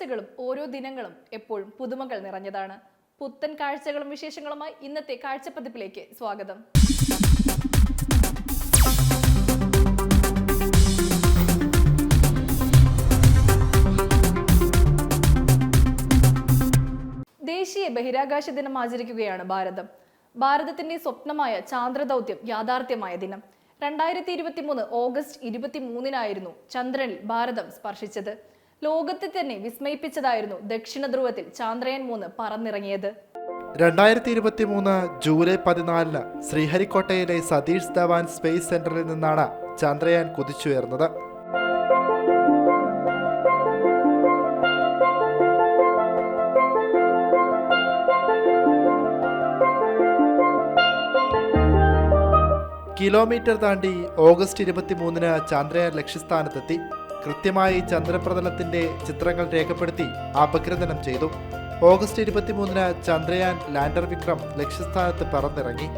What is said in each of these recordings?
കാഴ്ചകളും ഓരോ ദിനങ്ങളും എപ്പോഴും പുതുമകൾ നിറഞ്ഞതാണ്. പുത്തൻ കാഴ്ചകളും വിശേഷങ്ങളുമായി ഇന്നത്തെ കാഴ്ചപ്പതിപ്പിലേക്ക് സ്വാഗതം. ദേശീയ ബഹിരാകാശ ദിനം ആചരിക്കുകയാണ് ഭാരതം. ഭാരതത്തിന്റെ സ്വപ്നമായ ചാന്ദ്രദൗത്യം യാഥാർത്ഥ്യമായ ദിനം. രണ്ടായിരത്തി ഇരുപത്തി മൂന്ന് ഓഗസ്റ്റ് ഇരുപത്തി മൂന്നിനായിരുന്നു ചന്ദ്രനിൽ ഭാരതം സ്പർശിച്ചത്. ലോകത്തെ തന്നെ വിസ്മയിപ്പിച്ചതായിരുന്നു ദക്ഷിണ ധ്രുവത്തിൽ ചാന്ദ്രയാൻ മൂന്ന് പറന്നിറങ്ങിയത്. രണ്ടായിരത്തി ഇരുപത്തി മൂന്ന് ജൂലൈ പതിനാലിന് ശ്രീഹരിക്കോട്ടയിലെ സതീഷ് ധവാൻ സ്പേസ് സെന്ററിൽ നിന്നാണ് ചന്ദ്രയാൻ കുതിച്ചുയർന്നത്. കിലോമീറ്റർ താണ്ടി ഓഗസ്റ്റ് ഇരുപത്തി മൂന്നിന് ചന്ദ്രയാൻ ലക്ഷ്യസ്ഥാനത്തെത്തി. കൃത്യമായി ചന്ദ്രപ്രതലത്തിന്റെ ചിത്രങ്ങൾ രേഖപ്പെടുത്തി അപഗ്രഥനം ചെയ്തു. ഓഗസ്റ്റ് ഇരുപത്തിമൂന്നിന് ചന്ദ്രയാൻ ലാൻഡർ വിക്രം ലക്ഷ്യസ്ഥാനത്ത് പറന്നിറങ്ങി.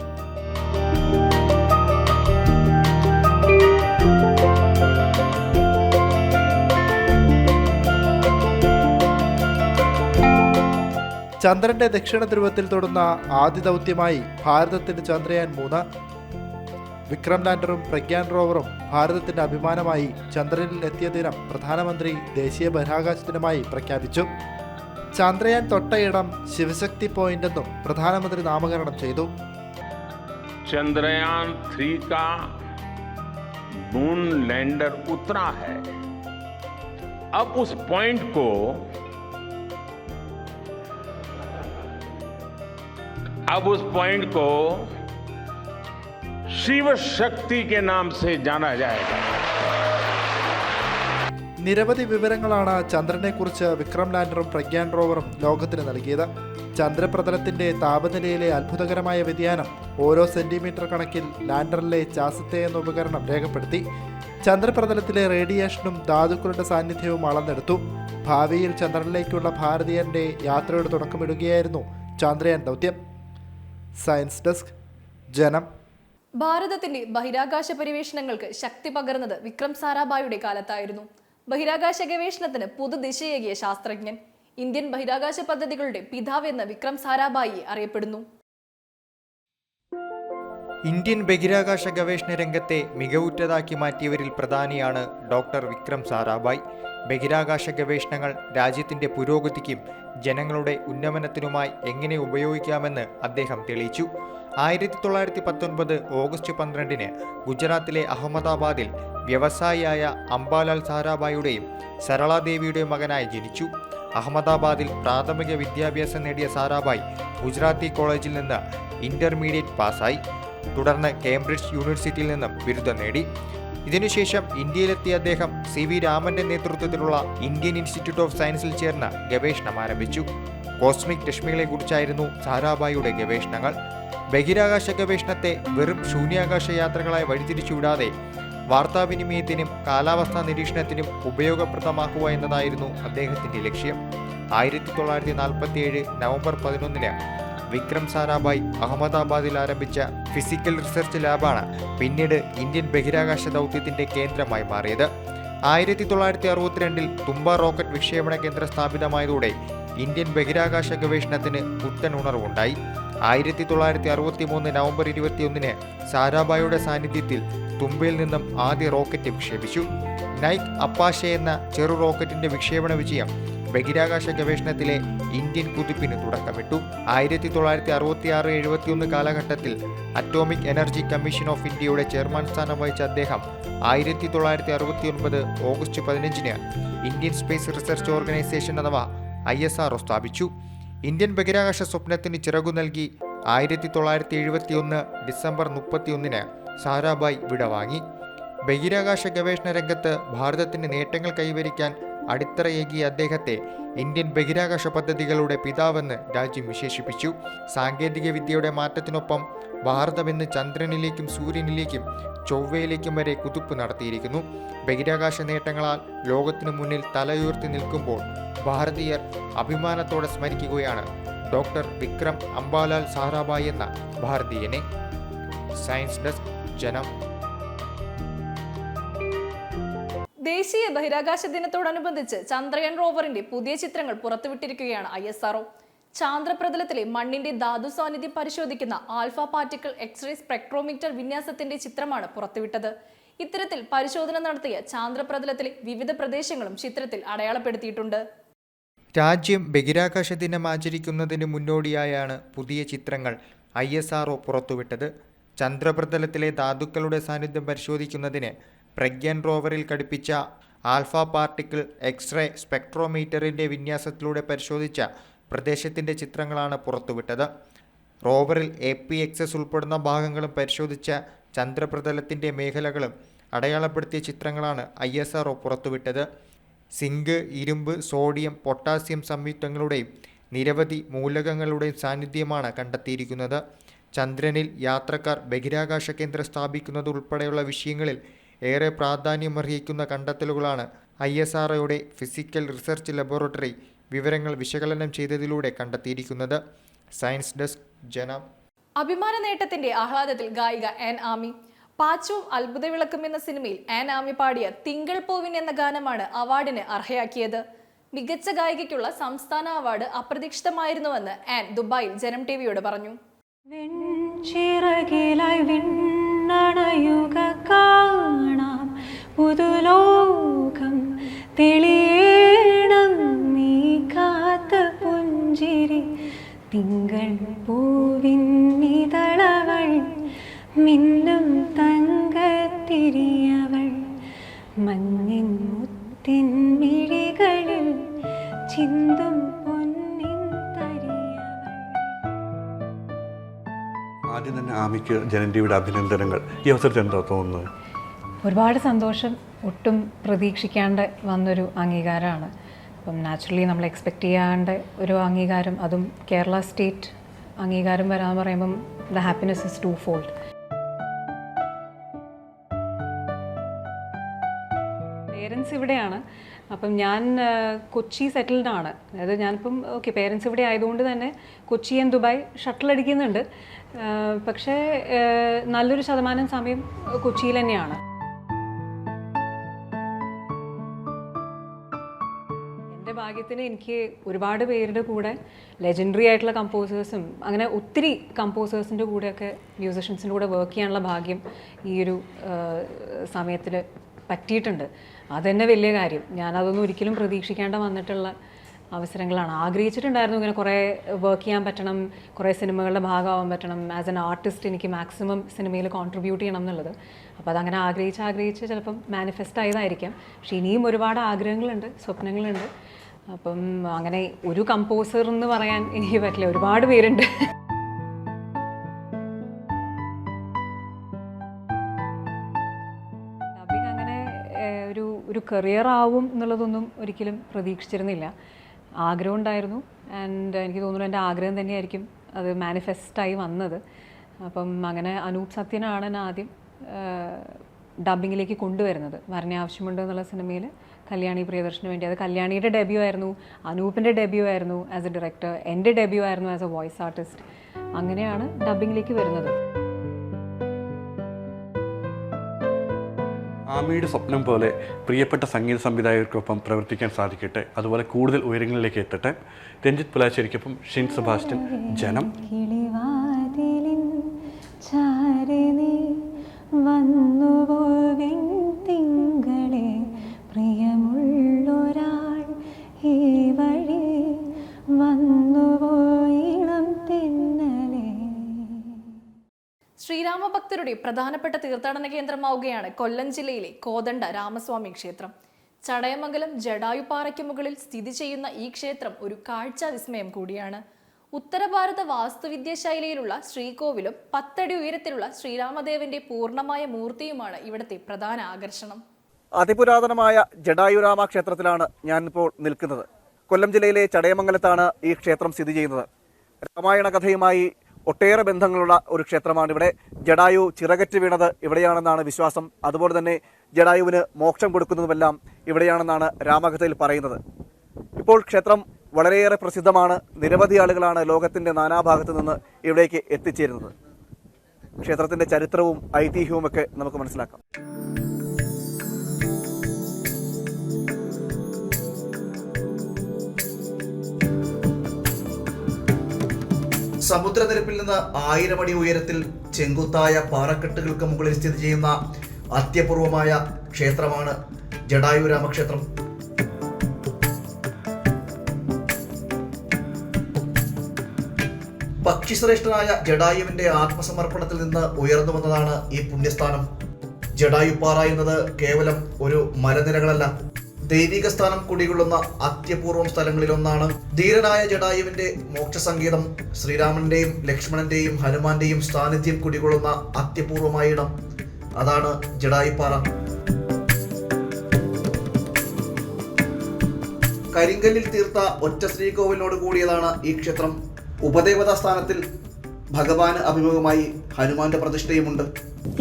ചന്ദ്രന്റെ ദക്ഷിണ ധ്രുവത്തിൽ തൊടുന്ന ആദ്യ ദൗത്യമായി ഭാരതത്തിന്റെ ചന്ദ്രയാൻ മൂന്ന് വിക്രം ലാൻഡറും പ്രഗ്യാൻ റോവറും ഭാരതത്തിന്റെ അഭിമാനമായി ചന്ദ്രനിൽ എത്തിയ ദിനം പ്രധാനമന്ത്രി ദേശീയ ബഹിരാകാശ ദിനമായി പ്രഖ്യാപിച്ചു ചന്ദ്രയാൻ തൊട്ടയിടം ശിവശക്തി പോയിന്റ് എന്നും പ്രധാനമന്ത്രി നാമകരണം ചെയ്തു चंद्रयान थ्री का मून लैंडर उतरा है अब उस पॉइंट को अब उस पॉइंट को शिव शक्ति के नाम से जाना जाएगा നിരവധി വിവരങ്ങളാണ് ചന്ദ്രനെക്കുറിച്ച് വിക്രം ലാൻഡറും പ്രഗ്യാൻ റോവറും ലോകത്തിന് നൽകിയത് ചന്ദ്രപ്രതലത്തിന്റെ താപനിലയിലെ അത്ഭുതകരമായ വ്യതിയാനം ഓരോ സെന്റിമീറ്റർ കണക്കിൽ ലാൻഡറിലെ ചാസത്തെ എന്ന ഉപകരണം രേഖപ്പെടുത്തി ചന്ദ്രപ്രതലത്തിലെ റേഡിയേഷനും ധാതുക്കളുടെ സാന്നിധ്യവും അളന്നെടുത്തു ഭാവിയിൽ ചന്ദ്രനിലേക്കുള്ള ഭാരതീയന്റെ യാത്രയുടെ തുടക്കമിടുകയായിരുന്നു ചന്ദ്രയാൻ ദൗത്യം സയൻസ് ഡെസ്ക് ജനം ഭാരതത്തിന്റെ ബഹിരാകാശ പരിവേഷണങ്ങൾക്ക് ശക്തി പകർന്നത് വിക്രം സാരാഭായുടെ കാലത്തായിരുന്നു. ബഹിരാകാശ ഗവേഷണത്തിന് പുതുദിശയേകിയ ശാസ്ത്രജ്ഞൻ ഇന്ത്യൻ ബഹിരാകാശ പദ്ധതികളുടെ പിതാവ് എന്ന് വിക്രം സാരാഭായി അറിയപ്പെടുന്നു. ഇന്ത്യൻ ബഹിരാകാശ ഗവേഷണ രംഗത്തെ മികവുറ്റതാക്കി മാറ്റിയവരിൽ പ്രധാനിയാണ് ഡോക്ടർ വിക്രം സാരാഭായ്. ബഹിരാകാശ ഗവേഷണങ്ങൾ രാജ്യത്തിന്റെ പുരോഗതിക്കും ജനങ്ങളുടെ ഉന്നമനത്തിനുമായി എങ്ങനെ ഉപയോഗിക്കാമെന്ന് അദ്ദേഹം തെളിയിച്ചു. ആയിരത്തി തൊള്ളായിരത്തി പത്തൊൻപത് ഓഗസ്റ്റ് പന്ത്രണ്ടിന് ഗുജറാത്തിലെ അഹമ്മദാബാദിൽ വ്യവസായിയായ അംബാലാൽ സാരാബായിയുടെയും സരളാദേവിയുടെയും മകനായി ജനിച്ചു. അഹമ്മദാബാദിൽ പ്രാഥമിക വിദ്യാഭ്യാസം നേടിയ സാരാഭായ് ഗുജറാത്തി കോളേജിൽ നിന്ന് ഇന്റർമീഡിയറ്റ് പാസ്സായി. തുടർന്ന് കേംബ്രിഡ്ജ് യൂണിവേഴ്സിറ്റിയിൽ നിന്നും ബിരുദം നേടി. ഇതിനുശേഷം ഇന്ത്യയിലെത്തിയ അദ്ദേഹം സി വി രാമന്റെ നേതൃത്വത്തിലുള്ള ഇന്ത്യൻ ഇൻസ്റ്റിറ്റ്യൂട്ട് ഓഫ് സയൻസിൽ ചേർന്ന് ഗവേഷണം ആരംഭിച്ചു. കോസ്മിക് രശ്മികളെക്കുറിച്ചായിരുന്നു സാരാഭായിയുടെ ഗവേഷണങ്ങൾ. ബഹിരാകാശ ഗവേഷണത്തെ വെറും ശൂന്യാകാശ യാത്രകളായി വഴിതിരിച്ചുവിടാതെ വാർത്താവിനിമയത്തിനും കാലാവസ്ഥാ നിരീക്ഷണത്തിനും ഉപയോഗപ്രദമാക്കുക എന്നതായിരുന്നു അദ്ദേഹത്തിന്റെ ലക്ഷ്യം. ആയിരത്തി തൊള്ളായിരത്തി നാൽപ്പത്തി ഏഴ് നവംബർ പതിനൊന്നിന് വിക്രം സാരാഭായ് അഹമ്മദാബാദിൽ ആരംഭിച്ച ഫിസിക്കൽ റിസർച്ച് ലാബാണ് പിന്നീട് ഇന്ത്യൻ ബഹിരാകാശ ദൗത്യത്തിന്റെ കേന്ദ്രമായി മാറിയത്. ആയിരത്തി തൊള്ളായിരത്തി അറുപത്തിരണ്ടിൽ തുമ്പ റോക്കറ്റ് വിക്ഷേപണ കേന്ദ്രം സ്ഥാപിതമായതോടെ ഇന്ത്യൻ ബഹിരാകാശ ഗവേഷണത്തിന് പുത്തൻ ഉണർവുണ്ടായി ആയിരത്തി തൊള്ളായിരത്തി അറുപത്തി മൂന്ന് നവംബർ ഇരുപത്തിയൊന്നിന് സാരാഭായുടെ സാന്നിധ്യത്തിൽ തുമ്പയിൽ നിന്നും ആദ്യ റോക്കറ്റ് വിക്ഷേപിച്ചു. നൈക് അപ്പാഷെ എന്ന ചെറു റോക്കറ്റിന്റെ വിക്ഷേപണ വിജയം ബഹിരാകാശ ഗവേഷണത്തിലെ ഇന്ത്യൻ കുതിപ്പിന് തുടക്കമിട്ടു. ആയിരത്തി തൊള്ളായിരത്തി അറുപത്തി ആറ് എഴുപത്തിയൊന്ന് കാലഘട്ടത്തിൽ അറ്റോമിക് എനർജി കമ്മീഷൻ ഓഫ് ഇന്ത്യയുടെ ചെയർമാൻ സ്ഥാനം വഹിച്ച അദ്ദേഹം ആയിരത്തി തൊള്ളായിരത്തി അറുപത്തി ഒൻപത് ഓഗസ്റ്റ് പതിനഞ്ചിന് ഇന്ത്യൻ സ്പേസ് റിസർച്ച് ഓർഗനൈസേഷൻ അഥവാ ഐ എസ് ആർ സ്ഥാപിച്ചു. ഇന്ത്യൻ ബഹിരാകാശ സ്വപ്നത്തിന് ചിറകു നൽകി ആയിരത്തി തൊള്ളായിരത്തി എഴുപത്തിയൊന്ന് ഡിസംബർ മുപ്പത്തിയൊന്നിന് സാരാഭായ് വിടവാങ്ങി ബഹിരാകാശ ഗവേഷണ രംഗത്ത് ഭാരതത്തിന് നേട്ടങ്ങൾ കൈവരിക്കാൻ അടിത്തറയേകിയ അദ്ദേഹത്തെ ഇന്ത്യൻ ബഹിരാകാശ പദ്ധതികളുടെ പിതാവെന്ന് രാജ്യം വിശേഷിപ്പിച്ചു. സാങ്കേതിക വിദ്യയുടെ മാറ്റത്തിനൊപ്പം ഭാരതം ഇന്ന് ചന്ദ്രനിലേക്കും സൂര്യനിലേക്കും ചൊവ്വയിലേക്കും വരെ കുതിപ്പ് നടത്തിയിരിക്കുന്നു. ബഹിരാകാശ നേട്ടങ്ങളാൽ ലോകത്തിനു മുന്നിൽ തലയുയർത്തി നിൽക്കുമ്പോൾ ഭാരതീയർ അഭിമാനത്തോടെ സ്മരിക്കുകയാണ് ഡോക്ടർ വിക്രം അംബാലാൽ സാരാഭായ് എന്ന ഭാരതീയനെ. സയൻസ് ഡെസ്ക് ജനം. ദേശീയ ബഹിരാകാശ ദിനത്തോടനുബന്ധിച്ച് ചന്ദ്രയാൻ റോവറിന്റെ പുതിയ ചിത്രങ്ങൾ പുറത്തുവിട്ടിരിക്കുകയാണ് ഐ എസ് ആർഒ ചാന്ദ്രപ്രതലത്തിലെ മണ്ണിന്റെ ധാതു സാന്നിധ്യം പരിശോധിക്കുന്ന ആൽഫ പാർട്ടിക്കിൾ എക്സ്റേ സ്പെക്ട്രോമീറ്റർ വിന്യാസത്തിന്റെ ചിത്രമാണ് പുറത്തുവിട്ടത്. ഇത്തരത്തിൽ പരിശോധന നടത്തിയ ചാന്ദ്രപ്രതലത്തിലെ വിവിധ പ്രദേശങ്ങളും ചിത്രത്തിൽ അടയാളപ്പെടുത്തിയിട്ടുണ്ട്. രാജ്യം ബഹിരാകാശ ദിനം ആചരിക്കുന്നതിന് മുന്നോടിയായാണ് പുതിയ ചിത്രങ്ങൾ ഐ എസ് ആർ പുറത്തുവിട്ടത്. ചന്ദ്രപ്രതലത്തിലെ ധാതുക്കളുടെ സാന്നിധ്യം പരിശോധിക്കുന്നതിന് പ്രഗ്യാൻ റോവറിൽ ഘടിപ്പിച്ച ആൽഫ പാർട്ടിക്കിൾ എക്സ്റേ സ്പെക്ട്രോമീറ്ററിന്റെ വിന്യാസത്തിലൂടെ പരിശോധിച്ച പ്രദേശത്തിന്റെ ചിത്രങ്ങളാണ് പുറത്തുവിട്ടത്. റോവറിൽ എ പി എക്സസ് ഉൾപ്പെടുന്ന ഭാഗങ്ങളും പരിശോധിച്ച ചന്ദ്രപ്രതലത്തിന്റെ മേഖലകളും അടയാളപ്പെടുത്തിയ ചിത്രങ്ങളാണ് ഐ എസ് ആർ പുറത്തുവിട്ടത്. സിങ്ക് ഇരുമ്പ് സോഡിയം പൊട്ടാസ്യം സംയുക്തങ്ങളുടെയും നിരവധി മൂലകങ്ങളുടെയും സാന്നിധ്യമാണ് കണ്ടെത്തിയിരിക്കുന്നത്. ചന്ദ്രനിൽ യാത്രക്കാർ ബഹിരാകാശ കേന്ദ്രം സ്ഥാപിക്കുന്നത് ഉൾപ്പെടെയുള്ള വിഷയങ്ങളിൽ ഏറെ പ്രാധാന്യമർഹിക്കുന്ന കണ്ടെത്തലുകളാണ് ഐ എസ് ആർ ഒയുടെ ഫിസിക്കൽ റിസർച്ച് ലബോറട്ടറി വിവരങ്ങൾ വിശകലനം ചെയ്തതിലൂടെ കണ്ടെത്തിയിരിക്കുന്നത്. സയൻസ് ഡെസ്ക് ജനം. അഭിമാന നേട്ടത്തിന്റെ ആഹ്ലാദത്തിൽ ഗായിക എൻ ആമി പാച്ചവും അത്ഭുത വിളക്കും എന്ന സിനിമയിൽ ആൻ ആമി പാടിയ തിങ്കൾ പൂവിൻ എന്ന ഗാനമാണ് അവാർഡിന് അർഹയാക്കിയത്. മികച്ച ഗായികയ്ക്കുള്ള സംസ്ഥാന അവാർഡ് അപ്രതീക്ഷിതമായിരുന്നുവെന്ന് ആൻ ദുബായിൽ ജനം പറഞ്ഞു. വെൺചിറകിലായി വിണ്ണണയുക കാണാം. പുതുലോകം നീ തിങ്കൾ പൂവിൻ നിതളവൾ മിന്നും മഞ്ഞിൻ മുത്തിൻ മിഴികളിൽ ചിന്തും ആദ്യം തന്നെ ആമിക്ക് ജനന്റിയുടെ അഭിനന്ദനങ്ങൾ. ഈ അവസരത്തിൽ എന്താ തോന്നുന്നത്? ഒരുപാട് സന്തോഷം. ഒട്ടും പ്രതീക്ഷിക്കാണ്ട് വന്നൊരു അംഗീകാരമാണ്. അപ്പം നാച്ചുറലി നമ്മൾ എക്സ്പെക്റ്റ് ചെയ്യാണ്ട് ഒരു അംഗീകാരം അതും കേരള സ്റ്റേറ്റ് അംഗീകാരം വരാമെന്ന് പറയുമ്പം the happiness is twofold ഇവിടെയാണ് അപ്പം ഞാൻ കൊച്ചി സെറ്റിൽഡ് ആണ്. അതായത് ഞാനിപ്പം ഓക്കെ പേരൻസ് ഇവിടെ ആയതുകൊണ്ട് തന്നെ കൊച്ചി ആൻഡ് ദുബായ് ഷട്ടിൽ അടിക്കുന്നുണ്ട്. പക്ഷേ നല്ലൊരു ശതമാനം സമയം കൊച്ചിയിൽ തന്നെയാണ്. എന്റെ ഭാഗ്യത്തിന് എനിക്ക് ഒരുപാട് പേരുടെ കൂടെ ലെജൻഡറി ആയിട്ടുള്ള കമ്പോസേഴ്സും അങ്ങനെ ഒത്തിരി കമ്പോസേഴ്സിന്റെ കൂടെയൊക്കെ മ്യൂസിഷ്യൻസിന്റെ കൂടെ വർക്ക് ചെയ്യാനുള്ള ഭാഗ്യം ഈ ഒരു സമയത്തിൽ പറ്റിയിട്ടുണ്ട്. അതുതന്നെ വലിയ കാര്യം. ഞാനതൊന്നും ഒരിക്കലും പ്രതീക്ഷിക്കാണ്ട് വന്നിട്ടുള്ള അവസരങ്ങളാണ്. ആഗ്രഹിച്ചിട്ടുണ്ടായിരുന്നു ഇങ്ങനെ കുറേ വർക്ക് ചെയ്യാൻ പറ്റണം കുറേ സിനിമകളുടെ ഭാഗമാവാൻ പറ്റണം. ആസ് എൻ ആർട്ടിസ്റ്റ് എനിക്ക് മാക്സിമം സിനിമയിൽ കോൺട്രിബ്യൂട്ട് ചെയ്യണം എന്നുള്ളത്. അപ്പോൾ അതങ്ങനെ ആഗ്രഹിച്ച് ആഗ്രഹിച്ച് ചിലപ്പം മാനിഫെസ്റ്റ് ആയതായിരിക്കാം. പക്ഷേ ഇനിയും ഒരുപാട് ആഗ്രഹങ്ങളുണ്ട് സ്വപ്നങ്ങളുണ്ട്. അപ്പം അങ്ങനെ ഒരു കമ്പോസർ എന്ന് പറയാൻ എനിക്ക് പറ്റില്ല. ഒരുപാട് പേരുണ്ട്. കരിയർ ആവും എന്നുള്ളതൊന്നും ഒരിക്കലും പ്രതീക്ഷിച്ചിരുന്നില്ല. ആഗ്രഹം ഉണ്ടായിരുന്നു. ആൻഡ് എനിക്ക് തോന്നുന്നു എന്റെ ആഗ്രഹം തന്നെയായിരിക്കും അത് മാനിഫെസ്റ്റായി വന്നത്. അപ്പം അങ്ങനെ അനൂപ് സത്യനാണ് ആദ്യം ഡബിങ്ങിലേക്ക് കൊണ്ടുവരുന്നത്. വരനെ ആവശ്യമുണ്ട് എന്നുള്ള സിനിമയിൽ കല്യാണി പ്രിയദർശന് വേണ്ടി. അത് കല്യാണിയുടെ ഡെബ്യൂ ആയിരുന്നു. അനൂപിന്റെ ഡെബ്യൂ ആയിരുന്നു ആസ് എ ഡയറക്ടർ എന്റെ ഡെബ്യൂ ആയിരുന്നു ആസ് എ വോയിസ് ആർട്ടിസ്റ്റ് അങ്ങനെയാണ് ഡബിങ്ങിലേക്ക് വരുന്നത്. ആമിയുടെ സ്വപ്നം പോലെ പ്രിയപ്പെട്ട സംഗീത സംവിധായകർക്കൊപ്പം പ്രവർത്തിക്കാൻ സാധിക്കട്ടെ. അതുപോലെ കൂടുതൽ ഉയരങ്ങളിലേക്ക് എത്തട്ടെ. രഞ്ജിത് പുലാശ്ശേരിക്കൊപ്പം ഷിൻ സെബാസ്റ്റ്യൻ ജനം. വന്നുവോ ശ്രീരാമഭക്തരുടെ പ്രധാനപ്പെട്ട തീർത്ഥാടന കേന്ദ്രമാവുകയാണ് കൊല്ലം ജില്ലയിലെ കോദണ്ഡ രാമസ്വാമി ക്ഷേത്രം. ചടയമംഗലം ജടായുപാറയ്ക്ക് മുകളിൽ സ്ഥിതി ചെയ്യുന്ന ഈ ക്ഷേത്രം ഒരു കാഴ്ചാ വിസ്മയം കൂടിയാണ്. ഉത്തരഭാരത വാസ്തുവിദ്യ ശൈലിയിലുള്ള ശ്രീകോവിലും പത്തടി ഉയരത്തിലുള്ള ശ്രീരാമദേവന്റെ പൂർണമായ മൂർത്തിയുമാണ് ഇവിടുത്തെ പ്രധാന ആകർഷണം. അതിപുരാതനമായ ജഡായുരാമ ക്ഷേത്രത്തിലാണ് ഞാനിപ്പോൾ നിൽക്കുന്നത്. കൊല്ലം ജില്ലയിലെ ചടയമംഗലത്താണ് ഈ ക്ഷേത്രം സ്ഥിതി ചെയ്യുന്നത്. രാമായണ കഥയുമായി ഒട്ടേറെ ബന്ധങ്ങളുള്ള ഒരു ക്ഷേത്രമാണ് ഇവിടെ. ജഡായു ചിറകറ്റ് വീണത് ഇവിടെയാണെന്നാണ് വിശ്വാസം. അതുപോലെ തന്നെ ജഡായുവിന് മോക്ഷം കൊടുക്കുന്നതുമെല്ലാം ഇവിടെയാണെന്നാണ് രാമകഥയിൽ പറയുന്നത്. ഇപ്പോൾ ക്ഷേത്രം വളരെയേറെ പ്രസിദ്ധമാണ്. നിരവധി ആളുകളാണ് ലോകത്തിന്റെ നാനാഭാഗത്തു നിന്ന് ഇവിടേക്ക് എത്തിച്ചേരുന്നത്. ക്ഷേത്രത്തിന്റെ ചരിത്രവും ഐതിഹ്യവും ഒക്കെ നമുക്ക് മനസ്സിലാക്കാം. സമുദ്രനിരപ്പിൽ നിന്ന് ആയിരം അടി ഉയരത്തിൽ ചെങ്കുത്തായ പാറക്കെട്ടുകൾക്ക് മുകളിൽ സ്ഥിതി ചെയ്യുന്ന അത്യപൂർവമായ ക്ഷേത്രമാണ് ജഡായു രാമക്ഷേത്രം. പക്ഷിശ്രേഷ്ഠനായ ജഡായുവിന്റെ ആത്മസമർപ്പണത്തിൽ നിന്ന് ഉയർന്നു വന്നതാണ് ഈ പുണ്യസ്ഥാനം. ജഡായുപ്പാറ എന്നത് കേവലം ഒരു മലനിരകളല്ല ദൈവിക സ്ഥാനം കുടികൊള്ളുന്ന അത്യപൂർവം സ്ഥലങ്ങളിലൊന്നാണ് ധീരനായ ജഡായുവിന്റെ മോക്ഷസംഗീതം ശ്രീരാമന്റെയും ലക്ഷ്മണന്റെയും ഹനുമാന്റെയും സാന്നിധ്യം കുടികൊള്ളുന്ന അത്യപൂർവമായ ഇടം. അതാണ് ജഡായിപ്പാറ. കരിങ്കല്ലിൽ തീർത്ത ഒറ്റ ശ്രീകോവിലിനോട് കൂടിയതാണ് ഈ ക്ഷേത്രം. ഉപദേവതാ സ്ഥാനത്തിൽ ഭഗവാന് അഭിമുഖമായി ഹനുമാന്റെ പ്രതിഷ്ഠയുമുണ്ട്.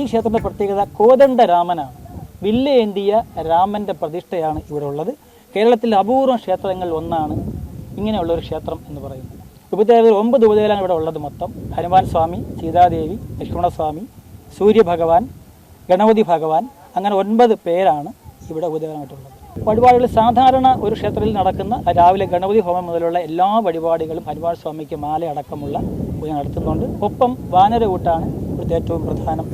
ഈ ക്ഷേത്രത്തിന്റെ പ്രത്യേകത കോദണ്ഡ രാമനാണ് വില്ല് ഏന്തിയ രാമന്റെ പ്രതിഷ്ഠയാണ് ഇവിടെ ഉള്ളത് കേരളത്തിലെ അപൂർവം ക്ഷേത്രങ്ങളിൽ ഒന്നാണ് ഇങ്ങനെയുള്ള ഒരു ക്ഷേത്രം എന്ന് പറയുന്നത്. ഉപദേവതകൾ ഒമ്പത് ഉപദേവലാണ് ഇവിടെ ഉള്ളത് മൊത്തം. ഹനുമാൻ സ്വാമി സീതാദേവി ലക്ഷ്മണസ്വാമി സൂര്യഭഗവാൻ ഗണപതി ഭഗവാൻ അങ്ങനെ ഒൻപത് പേരാണ് ഇവിടെ ഉപദേവനായിട്ടുള്ളത് വഴിപാടുകൾ സാധാരണ ഒരു ക്ഷേത്രത്തിൽ നടക്കുന്ന രാവിലെ ഗണപതി ഹോമം മുതലുള്ള എല്ലാ വഴിപാടുകളും ഹനുമാൻ സ്വാമിക്ക് മാല അടക്കമുള്ള പൂജ നടത്തുന്നുണ്ട്. ഒപ്പം വാനരകൂട്ടാണ് ഇവിടുത്തെ ഏറ്റവും പ്രധാനം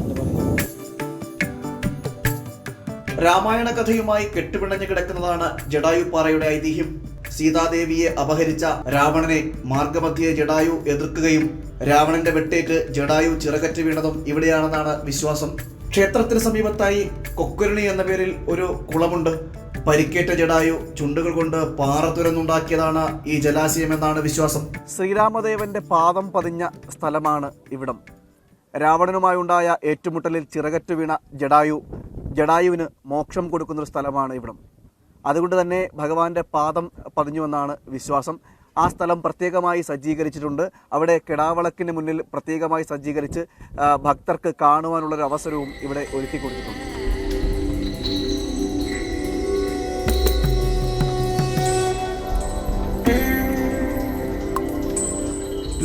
രാമായണ കഥയുമായി കെട്ടുപിണഞ്ഞു കിടക്കുന്നതാണ് ജഡായുപ്പാറയുടെ ഐതിഹ്യം. സീതാദേവിയെ അപഹരിച്ച രാവണനെ മാർഗമധ്യേ ജഡായു എതിർക്കുകയും രാവണന്റെ വെട്ടേക്ക് ജഡായു ചിറകറ്റ് വീണതും ഇവിടെയാണെന്നാണ് വിശ്വാസം. ക്ഷേത്രത്തിന് സമീപത്തായി കൊക്കുരണി എന്ന പേരിൽ ഒരു കുളമുണ്ട്. പരിക്കേറ്റ ജഡായു ചുണ്ടുകൾ കൊണ്ട് പാറ തുരന്നുണ്ടാക്കിയതാണ് ഈ ജലാശയം എന്നാണ് വിശ്വാസം. ശ്രീരാമദേവന്റെ പാദം പതിഞ്ഞ സ്ഥലമാണ് ഇവിടം. രാവണനുമായുണ്ടായ ഏറ്റുമുട്ടലിൽ ചിറകറ്റു വീണ ജഡായു ജഡായുവിന് മോക്ഷം കൊടുക്കുന്ന ഒരു സ്ഥലമാണ് ഇവിടം. അതുകൊണ്ട് തന്നെ ഭഗവാന്റെ പാദം പതിഞ്ഞുവെന്നാണ് വിശ്വാസം. ആ സ്ഥലം പ്രത്യേകമായി സജ്ജീകരിച്ചിട്ടുണ്ട്. അവിടെ കിടാവളക്കിന് മുന്നിൽ പ്രത്യേകമായി സജ്ജീകരിച്ച് ഭക്തർക്ക് കാണുവാനുള്ളൊരു അവസരവും ഇവിടെ ഒരുക്കി കൊടുത്തിട്ടുണ്ട്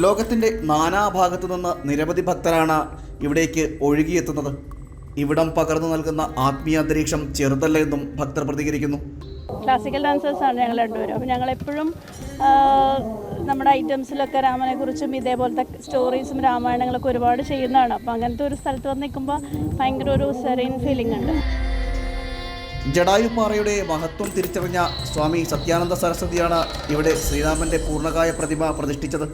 ലോകത്തിന്റെ നാനാഭാഗത്തു നിന്ന് നിരവധി ഭക്തരാണ് ഇവിടേക്ക് ഒഴുകിയെത്തുന്നത്. ഇവിടം പകർന്നു നൽകുന്ന ആത്മീയ അന്തരീക്ഷം ചെറുതല്ല എന്നും ഭക്തർ പ്രതികരിക്കുന്നു. ക്ലാസിക്കൽ ഡാൻസേഴ്സാണ് ഞങ്ങൾ രണ്ടുപേരും. അപ്പോൾ ഞങ്ങളെപ്പോഴും നമ്മുടെ ഐറ്റംസിലൊക്കെ രാമനെക്കുറിച്ചും ഇതേപോലത്തെ സ്റ്റോറീസും രാമായണങ്ങളൊക്കെ ഒരുപാട് ചെയ്യുന്നതാണ്. അപ്പോൾ അങ്ങനത്തെ ഒരു സ്ഥലത്ത് വന്ന് നിൽക്കുമ്പോൾ ഭയങ്കര ഒരു സെറീൻ ഫീലിംഗ് ഉണ്ട്. ജഡായുപ്പാറയുടെ മഹത്വം തിരിച്ചറിഞ്ഞ സ്വാമി സത്യാനന്ദ സരസ്വതിയാണ് ഇവിടെ ശ്രീരാമന്റെ പൂർണകായ പ്രതിമ പ്രതിഷ്ഠിച്ചത്.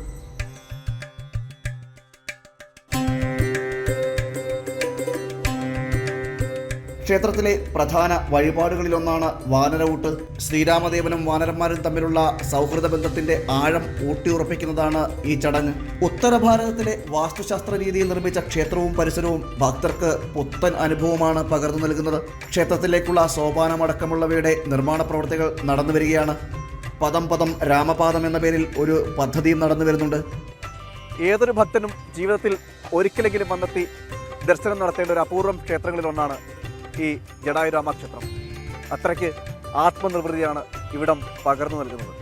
ക്ഷേത്രത്തിലെ പ്രധാന വഴിപാടുകളിലൊന്നാണ് വാനരവൂട്ട്. ശ്രീരാമദേവനും വാനരന്മാരും തമ്മിലുള്ള സൗഹൃദ ബന്ധത്തിന്റെ ആഴം ഊട്ടിയുറപ്പിക്കുന്നതാണ് ഈ ചടങ്ങ്. ഉത്തര ഭാരതത്തിലെ വാസ്തുശാസ്ത്ര രീതിയിൽ നിർമ്മിച്ച ക്ഷേത്രവും പരിസരവും ഭക്തർക്ക് പുത്തൻ അനുഭവമാണ് പകർന്നു നൽകുന്നത്. ക്ഷേത്രത്തിലേക്കുള്ള സോപാനമടക്കമുള്ളവയുടെ നിർമ്മാണ പ്രവർത്തികൾ നടന്നു വരികയാണ്. പദം പദം രാമപാദം എന്ന പേരിൽ ഒരു പദ്ധതിയും നടന്നു വരുന്നുണ്ട്. ഏതൊരു ഭക്തനും ജീവിതത്തിൽ ഒരിക്കലെങ്കിലും വന്നെത്തി ദർശനം നടത്തേണ്ട ഒരു അപൂർവം ക്ഷേത്രങ്ങളിൽ ഒന്നാണ് ഈ ജഡായുരാമ ക്ഷേത്രം. അത്രയ്ക്ക് ആത്മനിർവൃതിയാണ് ഇവിടം പകർന്നു നൽകുന്നത്.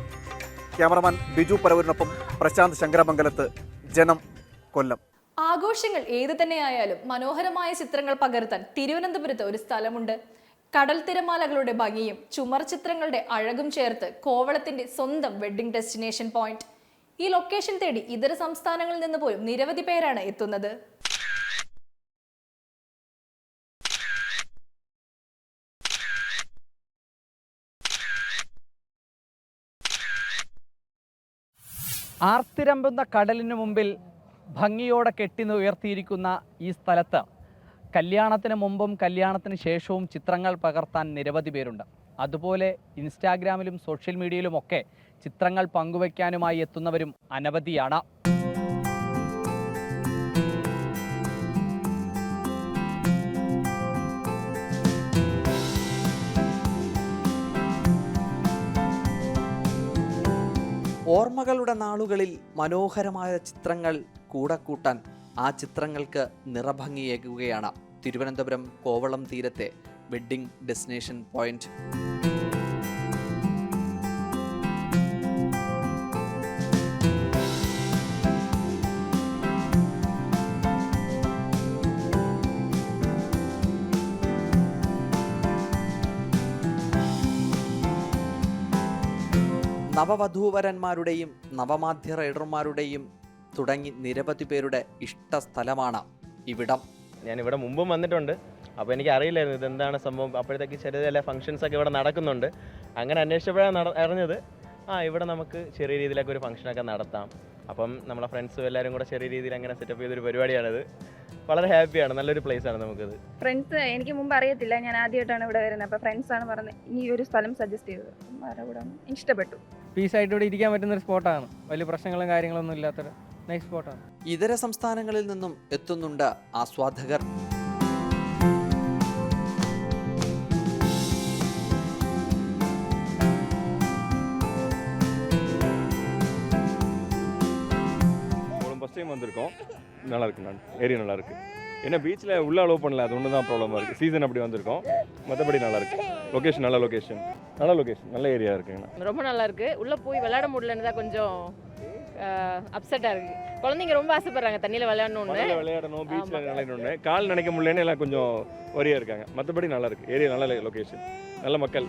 ക്യാമറമാൻ ബിജു പരവൂരിനൊപ്പം പ്രശാന്ത് ശങ്കരമംഗലത്ത് ജനം കൊല്ലം. ആഘോഷങ്ങൾ ഏത് തന്നെയായാലും മനോഹരമായ ചിത്രങ്ങൾ പകർത്താൻ തിരുവനന്തപുരത്ത് ഒരു സ്ഥലമുണ്ട്. കടൽ തിരമാലകളുടെ ഭംഗിയും ചുമർ ചിത്രങ്ങളുടെ അഴകും ചേർത്ത് കോവളത്തിന്റെ സ്വന്തം വെഡ്ഡിംഗ് ഡെസ്റ്റിനേഷൻ പോയിന്റ് ഈ ലൊക്കേഷൻ തേടി ഇതര സംസ്ഥാനങ്ങളിൽ നിന്ന് പോലും നിരവധി പേരാണ് എത്തുന്നത്. ആർത്തിരമ്പുന്ന കടലിന് മുമ്പിൽ ഭംഗിയോടെ കെട്ടി ഉയർത്തിയിരിക്കുന്ന ഈ സ്ഥലത്ത് കല്യാണത്തിന് മുമ്പും കല്യാണത്തിന് ശേഷവും ചിത്രങ്ങൾ പകർത്താൻ നിരവധി പേരുണ്ട്. അതുപോലെ ഇൻസ്റ്റാഗ്രാമിലും സോഷ്യൽ മീഡിയയിലുമൊക്കെ ചിത്രങ്ങൾ പങ്കുവയ്ക്കാനുമായി എത്തുന്നവരും അനവധിയാണ്. ഓർമ്മകളുടെ നാളുകളിൽ മനോഹരമായ ചിത്രങ്ങൾ കൂടെ കൂട്ടാൻ ആ ചിത്രങ്ങൾക്ക് നിറഭംഗിയേകുകയാണ്. തിരുവനന്തപുരം കോവളം തീരത്തെ വെഡ്ഡിംഗ് ഡെസ്റ്റിനേഷൻ പോയിന്റ്. നവവധൂവരന്മാരുടെയും നവമാധ്യ റൈഡർമാരുടെയും തുടങ്ങി നിരവധി പേരുടെ ഇഷ്ട സ്ഥലമാണ് ഇവിടം. ഞാൻ ഇവിടെ മുമ്പും വന്നിട്ടുണ്ട്. അപ്പോൾ എനിക്ക് അറിയില്ലായിരുന്നു ഇതെന്താണ് സംഭവം. അപ്പോഴത്തേക്ക് ചെറിയ ചില ഫംഗ്ഷൻസ് ഒക്കെ ഇവിടെ നടക്കുന്നുണ്ട്. അങ്ങനെ അന്വേഷിച്ചപ്പോഴാണ് അറിഞ്ഞത് ആ ഇവിടെ നമുക്ക് ചെറിയ രീതിയിലൊക്കെ ഒരു ഫംഗ്ഷനൊക്കെ നടത്താം. അപ്പം നമ്മളെ ഫ്രണ്ട്സും എല്ലാവരും കൂടെ ചെറിയ രീതിയിൽ അങ്ങനെ സെറ്റപ്പ് ചെയ്തൊരു പരിപാടിയാണിത്. വളരെ ഹാപ്പിയാണ് നല്ലൊരു പ്ലേസ് ആണ് നമുക്കത്. ഫ്രണ്ട്സ് എനിക്ക് മുമ്പ് അറിയത്തില്ല ഞാൻ ആദ്യമായിട്ടാണ് ഇവിടെ വരുന്നത്. അപ്പോൾ ആണ് പറഞ്ഞത് ഈ ഒരു സ്ഥലം സജസ്റ്റ് ചെയ്തത്. ഇഷ്ടപ്പെട്ടു അവിടെ ആയിട്ട് വന്നു. ഇഷ്ടപ്പെട്ടു പീസായിട്ട് ഇവിടെ ഇരിക്കാൻ പറ്റുന്ന ഒരു സ്പോട്ടാണ് വലിയ പ്രശ്നങ്ങളും കാര്യങ്ങളൊന്നും ഇല്ലാത്തൊരു നൈസ് സ്പോട്ടാണ് ഇതര സംസ്ഥാനങ്ങളിൽ നിന്നും എത്തുന്നുണ്ട് ആസ്വാദകർ. நல்லா இருக்கு நான். ஏரியா நல்லா இருக்கு ஏன்னா பீச்சில் உள்ள அலோவ் பண்ணல. அது ஒன்று தான் ப்ராப்ளமாக இருக்குது சீசன் அப்படி வந்திருக்கோம். மற்றபடி நல்லா இருக்கு லொகேஷன் நல்ல லொகேஷன் நல்ல லொகேஷன் நல்ல ஏரியா இருக்குங்கண்ணா ரொம்ப நல்லா இருக்கு உள்ளே போய் விளையாட முடியலன்னு தான் கொஞ்சம் அப்செட்டாக இருக்கு. குழந்தைங்க ரொம்ப ஆசைப்படுறாங்க தண்ணியில் விளையாடணும்னு. விளையாடணும் பீச்சில் விளையாடணும்னு. கால் நினைக்க முடியலன்னு எல்லாம் கொஞ்சம் வரியா இருக்காங்க. மற்றபடி நல்லா இருக்கு ஏரியா நல்ல லொகேஷன் நல்ல மக்கள்.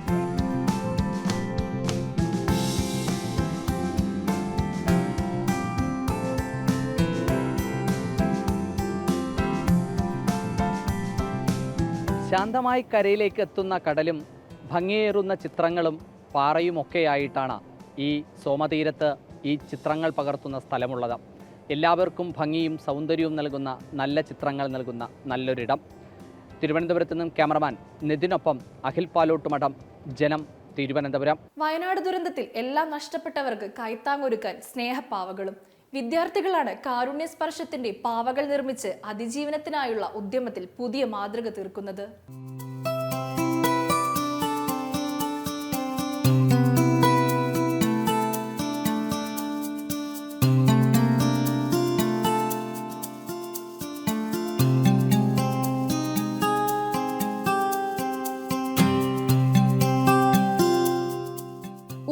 ശാന്തമായി കരയിലേക്ക് എത്തുന്ന കടലും ഭംഗിയേറുന്ന ചിത്രങ്ങളും പാറയുമൊക്കെയായിട്ടാണ് ഈ സോമതീരത്ത് ഈ ചിത്രങ്ങൾ പകർത്തുന്ന സ്ഥലമുള്ളത്. എല്ലാവർക്കും ഭംഗിയും സൗന്ദര്യവും നൽകുന്ന നല്ല ചിത്രങ്ങൾ നൽകുന്ന നല്ലൊരിടം. തിരുവനന്തപുരത്ത് നിന്നും ക്യാമറമാൻ നിതിനൊപ്പം അഖിൽ പാലോട്ടുമഠം. ജനം തിരുവനന്തപുരം. വയനാട് ദുരന്തത്തിൽ എല്ലാം നഷ്ടപ്പെട്ടവർക്ക് കൈത്താങ്ങൊരുക്കാൻ സ്നേഹപ്പാവകളും വിദ്യാർത്ഥികളാണ് കാരുണ്യ സ്പർശത്തിന്റെ പാവകൾ നിർമ്മിച്ച് അതിജീവനത്തിനായുള്ള ഉദ്യമത്തിൽ പുതിയ മാതൃക തീർക്കുന്നത്.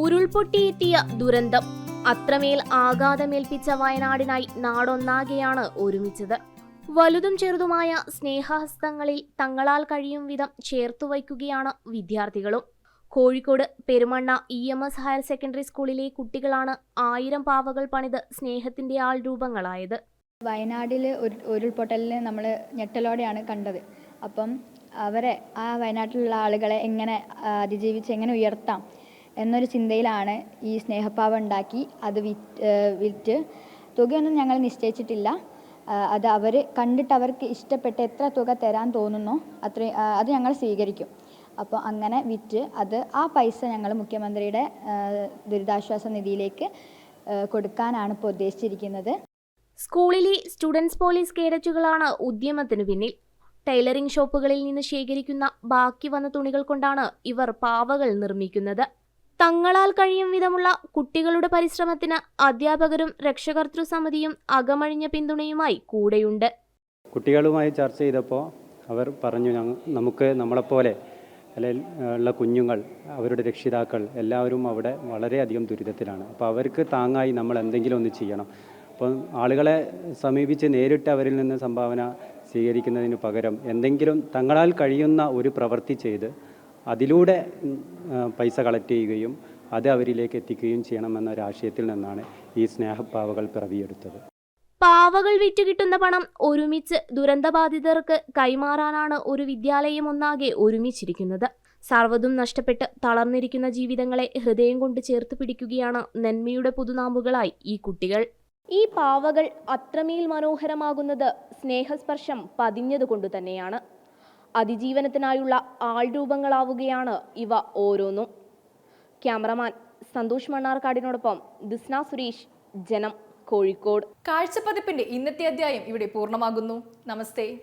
ഉരുൾപൊട്ടിയെത്തിയ ദുരന്തം. അത്രമേൽ ആഘാതമേൽപ്പിച്ച വയനാടിനായി നാടൊന്നാകെയാണ് ഒരുമിച്ചത്. വലുതും ചെറുതുമായ സ്നേഹഹസ്തങ്ങളിൽ തങ്ങളാൽ കഴിയും വിധം ചേർത്തുവയ്ക്കുകയാണ് വിദ്യാർത്ഥികളും. Kozhikode Perumanna E M S higher secondary സ്കൂളിലെ കുട്ടികളാണ് ആയിരം പാവകൾ പണിത് സ്നേഹത്തിന്റെ ആൾ രൂപങ്ങളായത്. വയനാടിൽ ഒരു ഉരുൾപൊട്ടലിന് നമ്മൾ ഞെട്ടലോടെയാണ് കണ്ടത്. അപ്പം അവരെ ആ വയനാട്ടിലുള്ള ആളുകളെ എങ്ങനെ അതിജീവിച്ച് എങ്ങനെ ഉയർത്താം? എന്നൊരു ചിന്തയിലാണ് ഈ സ്നേഹപ്പാവ ഉണ്ടാക്കി അത് വിറ്റ് വിറ്റ്. തുകയൊന്നും ഞങ്ങൾ നിശ്ചയിച്ചിട്ടില്ല. അത് അവർ കണ്ടിട്ട് അവർക്ക് ഇഷ്ടപ്പെട്ട് എത്ര തുക തരാൻ തോന്നുന്നോ അത്രയും അത് ഞങ്ങൾ സ്വീകരിക്കും. അപ്പോൾ അങ്ങനെ വിറ്റ് അത് ആ പൈസ ഞങ്ങൾ മുഖ്യമന്ത്രിയുടെ ദുരിതാശ്വാസ നിധിയിലേക്ക് കൊടുക്കാനാണ് ഇപ്പോൾ ഉദ്ദേശിച്ചിരിക്കുന്നത്. സ്കൂളിലെ സ്റ്റുഡൻസ് പോലീസ് കേഡറ്റുകളാണ് ഉദ്യമത്തിന് പിന്നിൽ. ടൈലറിംഗ് ഷോപ്പുകളിൽ നിന്ന് ശേഖരിക്കുന്ന ബാക്കി വന്ന തുണികൾ കൊണ്ടാണ് ഇവർ പാവകൾ നിർമ്മിക്കുന്നത്. തങ്ങളാൽ കഴിയും വിധമുള്ള കുട്ടികളുടെ പരിശ്രമത്തിന് അധ്യാപകരും രക്ഷകർത്തൃ സമിതിയും അകമഴിഞ്ഞ പിന്തുണയുമായി കൂടെയുണ്ട്. കുട്ടികളുമായി ചർച്ച ചെയ്തപ്പോൾ അവർ പറഞ്ഞു നമുക്ക് നമ്മളെപ്പോലെ അല്ലെങ്കിൽ ഉള്ള കുഞ്ഞുങ്ങൾ അവരുടെ രക്ഷിതാക്കൾ എല്ലാവരും അവിടെ വളരെയധികം ദുരിതത്തിലാണ്. അപ്പോൾ അവർക്ക് താങ്ങായി നമ്മൾ എന്തെങ്കിലും ഒന്ന് ചെയ്യണം. അപ്പം ആളുകളെ സമീപിച്ച് നേരിട്ട് അവരിൽ നിന്ന് സംഭാവന സ്വീകരിക്കുന്നതിന് പകരം എന്തെങ്കിലും തങ്ങളാൽ കഴിയുന്ന ഒരു പ്രവൃത്തി ചെയ്ത് അതിലൂടെ പൈസ കളക്ട് ചെയ്യുകയും അത് അവരിലേക്ക് എത്തിക്കുകയും ചെയ്യണമെന്ന ഒരാശയത്തിൽ നിന്നാണ് ഈ സ്നേഹപ്പാവകൾ പിറവിയെടുത്തത്. പാവകൾ വിറ്റ് കിട്ടുന്ന പണം ഒരുമിച്ച് ദുരന്തബാധിതർക്ക് കൈമാറാനാണ് ഒരു വിദ്യാലയം ഒന്നാകെ ഒരുമിച്ചിരിക്കുന്നത്. സർവതും നഷ്ടപ്പെട്ട് തളർന്നിരിക്കുന്ന ജീവിതങ്ങളെ ഹൃദയം കൊണ്ട് ചേർത്ത് പിടിക്കുകയാണ് നന്മയുടെ പുതുനാമ്പുകളായി ഈ കുട്ടികൾ. ഈ പാവകൾ അത്രമേൽ മനോഹരമാകുന്നത് സ്നേഹസ്പർശം പതിഞ്ഞതുകൊണ്ടു തന്നെയാണ് അതിജീവനത്തിനായുള്ള ആൾരൂപങ്ങളാവുകയാണ് ഇവ ഓരോന്നും. ക്യാമറമാൻ സന്തോഷ് മണ്ണാർക്കാടിനോടൊപ്പം ദിസ്ന സുരേഷ് ജനം കോഴിക്കോട്. കാഴ്ചപ്പതിപ്പിന്റെ ഇന്നത്തെ അധ്യായം ഇവിടെ പൂർണമാകുന്നു. നമസ്തേ.